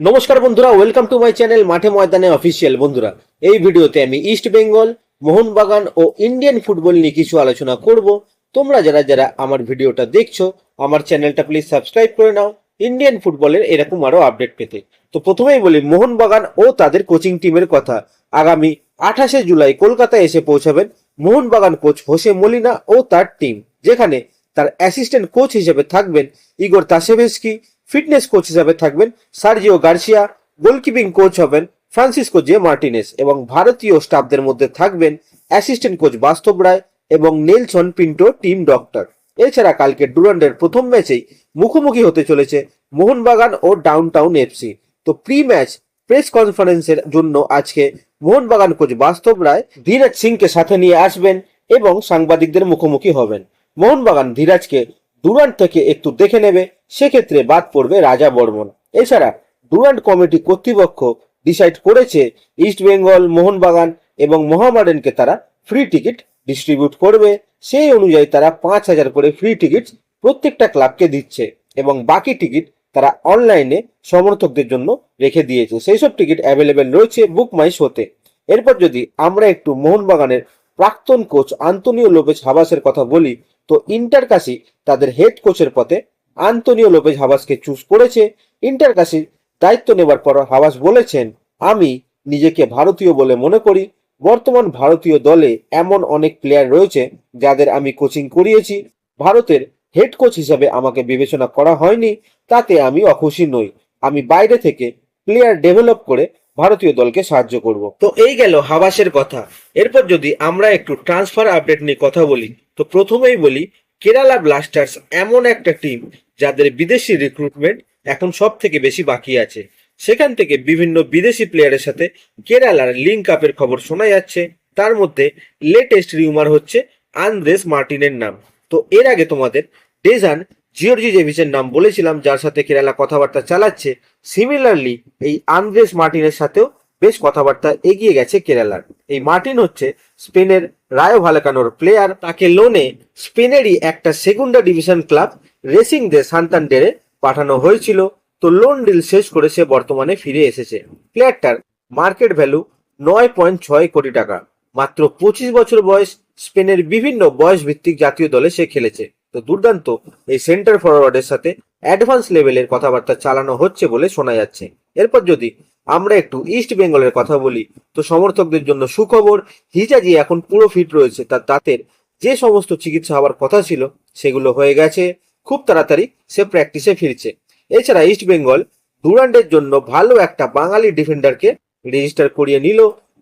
নমস্কার বন্ধুরা welcome to my channel মাঠে ময়দানে অফিসিয়াল বন্ধুরা। এই ভিডিওতে আমি ইস্ট বেঙ্গল মোহনবাগান ও ইন্ডিয়ান ফুটবল নিয়ে কিছু আলোচনা করব। তোমরা যারা যারা আমার ভিডিওটা দেখছ, আমার চ্যানেলটা প্লিজ সাবস্ক্রাইব করে নাও। ইন্ডিয়ান ফুটবলের এরকম আরও আপডেট পেতে। তো প্রথমেই বলি, মোহনবাগান ও তাদের কোচিং টিমের কথা। আগামী আঠাশে জুলাই কলকাতায় এসে পৌঁছাবেন মোহনবাগান কোচ হোসে মলিনা ও তার টিম যেখানে তার অ্যাসিস্ট্যান্ট কোচ হিসেবে থাকবেন ইগোর তাসেভেস্কি। ফিটনেস কোচ হিসেবে থাকবেন সার্জিও গার্সিয়া, গোলকিপিং কোচ হবেন ফ্রান্সিসকো জে মার্টিনেস এবং ভারতীয় স্টাফদের মধ্যে থাকবেন অ্যাসিস্ট্যান্ট কোচ বাস্তব রায় এবং নেলসন পিন্টো টিম ডক্টর। এছাড়া কালকে ডুরান্ডের প্রথম ম্যাচেই মুখোমুখি হতে চলেছে মোহনবাগান ও ডাউনটাউন এফসি তো প্রি ম্যাচ প্রেস কনফারেন্সের জন্য আজকে মোহনবাগান কোচ বাস্তব রায় ধীরাজ সিংকে সাথে নিয়ে আসবেন এবং সাংবাদিকদের মুখোমুখি হবেন। মোহনবাগান ধীরাজকে ডুরান্ড থেকে একটু দেখে নেবে। সেক্ষেত্রে বাদ পড়বে রাজা বর্মন। এছাড়া ডুরান্ট কমিটি কর্তৃপক্ষ ডিসাইড করেছে ইস্ট বেঙ্গল মোহনবাগান এবং মোহামেডানকে তারা ফ্রি টিকিট ডিস্ট্রিবিউট করবে। সেই অনুযায়ী তারা পাঁচ হাজার করে ফ্রি টিকিট প্রত্যেকটা ক্লাবকে দিচ্ছে এবং বাকি টিকিট তারা অনলাইনে সমর্থকদের জন্য রেখে দিয়েছে। সেই সব টিকিট অ্যাভেলেবেল রয়েছে বুক মাই শোতে এরপর যদি আমরা একটু মোহনবাগানের প্রাক্তন কোচ আন্তনিও লোপেজ হাবাসের কথা বলি, তো ইন্টার কাশি তাদের হেড কোচের পথে আন্তনিও লোপেজ হাবাসকে চুজ করেছে, ইন্টার কাশির দায়িত্ব নেবার পর হাবাস বলেছেন, আমি নিজেকে ভারতীয় বলে মনে করি। বর্তমান ভারতীয় দলে এমন অনেক প্লেয়ার রয়েছে যাদের আমি কোচিং করিয়েছি। ভারতের হেড কোচ হিসাবে আমাকে বিবেচনা করা হয়নি, তাতে আমি অখুশি নই। আমি বাইরে থেকে প্লেয়ার ডেভেলপ করে ভারতীয় দলকে সাহায্য করব। তো এই গেল হাবাসের কথা। এরপর যদি আমরা একটু ট্রান্সফার আপডেট নিয়ে কথা বলি, তো প্রথমেই বলি কেরালা ব্লাস্টার্স এমন একটা টিম যাদের বিদেশি রিক্রুটমেন্ট এখন সব থেকে বেশি বাকি আছে। সেখান থেকে বিভিন্ন বিদেশি প্লেয়ারের সাথে কেরালার লিঙ্ক আপের খবর শোনা যাচ্ছে। তার মধ্যে লেটেস্ট রিউমার হচ্ছে আন্দ্রেস মার্টিনের নাম। তো এর আগে তোমাদের ডেজান জিওর্জি জেভিসের নাম বলেছিলাম, যার সাথে কেরালা কথাবার্তা চালাচ্ছে। সিমিলারলি এই আন্দ্রেস মার্টিনের সাথেও বেশ কথাবার্তা এগিয়ে গেছে কেরালার। এই মার্টিন হচ্ছে স্পেনের রায়ো ভালেকানোর প্লেয়ার তাকে লোনে স্পেনেরই একটা Segunda division club Racing de সান্তান্ডেরে পাঠানো হয়েছিল। তো লোন ডিল শেষ করে সে বর্তমানে ফিরে এসেছে। প্লেয়ারটার মার্কেট ভ্যালু নয় পয়েন্ট ছয় কোটি টাকা। মাত্র পঁচিশ বছর বয়স স্পেনের বিভিন্ন বয়স ভিত্তিক জাতীয় দলে সে খেলেছে। তো দুর্দান্ত এই সেন্টার ফরওয়ার্ডের সাথে অ্যাডভান্স লেভেলের কথাবার্তা চালানো হচ্ছে বলে শোনা যাচ্ছে। এরপর যদি আমরা একটু ইস্ট বেঙ্গলের কথা বলি। তো সমর্থকদের জন্য সুখবর, হিজাজি এখন পুরো ফিট রয়েছে। তার দাঁতের যে সমস্ত চিকিৎসা হওয়ার কথা ছিল, সেগুলো হয়ে গেছে। খুব তাড়াতাড়ি সে প্র্যাকটিসে ফিরছে। এছাড়া ইস্ট বেঙ্গল ডুরান্ডের জন্য ভালো একটা বাঙালি ডিফেন্ডারকে রেজিস্টার করিয়ে নিল।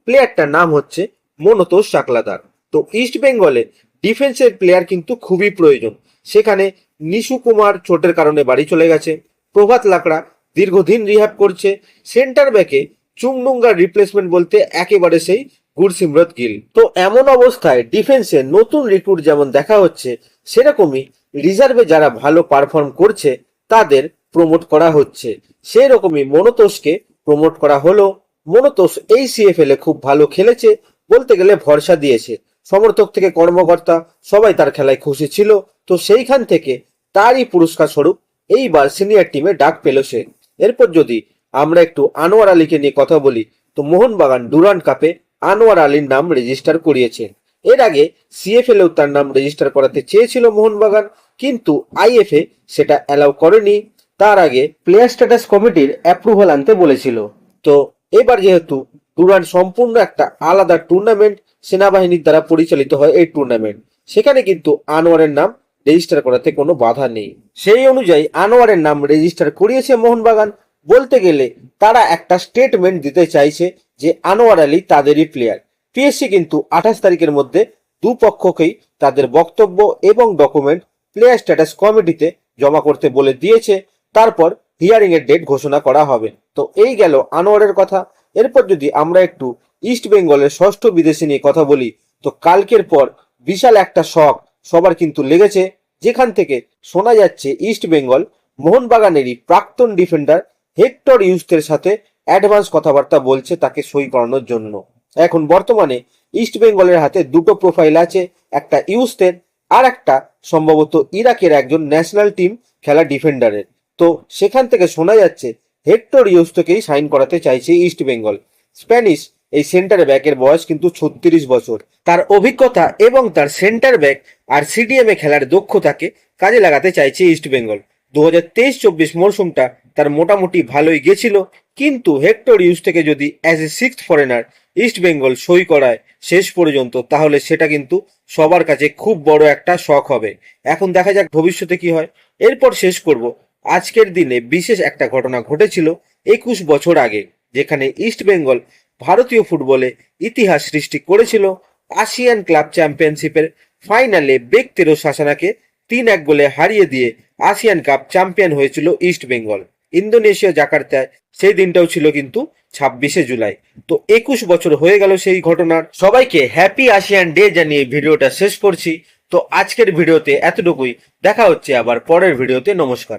প্লেয়ারটার নাম হচ্ছে মনতোষ চাকলাদার। তো ইস্ট বেঙ্গলে ডিফেন্সের প্লেয়ার কিন্তু খুবই প্রয়োজন। সেখানে নিশু কুমার চোটের কারণে বাড়ি চলে গেছে। প্রভাত লাকড়া দীর্ঘদিন রিহ্যাব করছে। সেন্টার ব্যাকে চুংডুঙ্গার রিপ্লেসমেন্ট বলতে একেবারে সেই গুরসিমরত গিল। তো এমন অবস্থায় ডিফেন্সে নতুন রিক্রুট যেমন দেখা হচ্ছে, সেরকমই রিজার্ভে যারা ভালো পারফর্ম করছে, তাদের প্রমোট করা হচ্ছে। সেই রকমই মনোতোষকে প্রমোট করা হলো। মনোতোষ এই সিএফএল এ খুব ভালো খেলেছে, বলতে গেলে ভরসা দিয়েছে। সমর্থক থেকে কর্মকর্তা, সবাই তার খেলায় খুশি ছিল। তো সেইখান থেকে তারই পুরস্কার স্বরূপ এইবার সিনিয়র টিমে ডাক পেল সে। এরপর যদি আমরা একটু আনোয়ার আলীকে নিয়ে কথা বলি, তো মোহনবাগান ডুরান্ট কাপে আনোয়ার আলীর নাম রেজিস্টার করিয়েছে এর আগে সিএফএল এও তার নাম রেজিস্টার করাতে চেয়েছিল মোহনবাগান, কিন্তু আইএফএ সেটা অ্যালাউ করেনি। তার আগে প্লেয়ার স্ট্যাটাস কমিটির অ্যাপ্রুভাল আনতে বলেছিল। তো এবার যেহেতু ডুরান্ট সম্পূর্ণ একটা আলাদা টুর্নামেন্ট সেনাবাহিনীর দ্বারা পরিচালিত হয় এই টুর্নামেন্ট সেখানে কিন্তু আনোয়ারের নাম রেজিস্টার করাতে কোনো বাধা নেই। সেই অনুযায়ী আনোয়ারের নাম রেজিস্টার করিয়েছে মোহনবাগান। বলতে গেলে তারা একটা স্টেটমেন্ট দিতে চাইছে যে আনোয়ার আলী তাদেরই প্লেয়ার পিএসসি কিন্তু আঠাশ তারিখের মধ্যে দুপক্ষকেই তাদের বক্তব্য এবং ডকুমেন্ট প্লেয়ার স্ট্যাটাস কমিটিতে জমা করতে বলে দিয়েছে। তারপর হিয়ারিং এর ডেট ঘোষণা করা হবে। তো এই গেল আনোয়ারের কথা। এরপর যদি আমরা একটু ইস্ট বেঙ্গলের ষষ্ঠ বিদেশি নিয়ে কথা বলি, তো কালকের পর বিশাল একটা শখ সবার কিন্তু লেগেছে। যেখান থেকে শোনা যাচ্ছে ইস্ট বেঙ্গল মোহনবাগানেরই প্রাক্তন ডিফেন্ডার হেক্টর ইউস্টের সাথে অ্যাডভান্স কথাবার্তা বলছে তাকে সই করানোর জন্য। এখন বর্তমানে ইস্ট বেঙ্গলের হাতে দুটো প্রোফাইল আছে, একটা ইউস্টের আর একটা সম্ভবত ইরাকের একজন ন্যাশনাল টিম খেলা ডিফেন্ডারের তো সেখান থেকে শোনা যাচ্ছে হেক্টর ইউস্তোকেই সাইন করাতে চাইছে ইস্ট বেঙ্গল স্প্যানিশ এই সেন্টার ব্যাকের বয়স কিন্তু ছত্রিশ বছর। তার অভিজ্ঞতা এবং তার সেন্টার ব্যাক আর সিডিএমে খেলার দক্ষতাকে কাজে লাগাতে চাইছে ইস্ট বেঙ্গল দু হাজার তেইশ চব্বিশ মরশুমটা তার মোটামুটি ভালোই গেছিল, কিন্তু হেক্টর ইউজ থেকে যদি as a six foreigner East Bengal সই করায় শেষ পর্যন্ত, তাহলে সেটা কিন্তু সবার কাছে খুব বড় একটা শখ হবে। এখন দেখা যাক ভবিষ্যতে কি হয়। এরপর শেষ করব। আজকের দিনে বিশেষ একটা ঘটনা ঘটেছিল একুশ বছর আগে, যেখানে ইস্ট বেঙ্গল ভারতীয় ফুটবলে ইতিহাস সৃষ্টি করেছিল আসিয়ান ক্লাব চ্যাম্পিয়নশিপের ফাইনালে বেকতেরো শাসনাকে তিন এক গোলে হারিয়ে দিয়ে আসিয়ান কাপ চ্যাম্পিয়ন হয়েছিল ইস্ট বেঙ্গল। ইন্দোনেশিয়া জাকার্তায় সেই দিনটাও ছিল কিন্তু ছাব্বিশে জুলাই। তো একুশ বছর হয়ে গেল সেই ঘটনার। সবাইকে হ্যাপি আসিয়ান ডে জানিয়ে ভিডিওটা শেষ করছি। তো আজকের ভিডিওতে এতটুকুই। দেখা হচ্ছে আবার পরের ভিডিওতে। নমস্কার।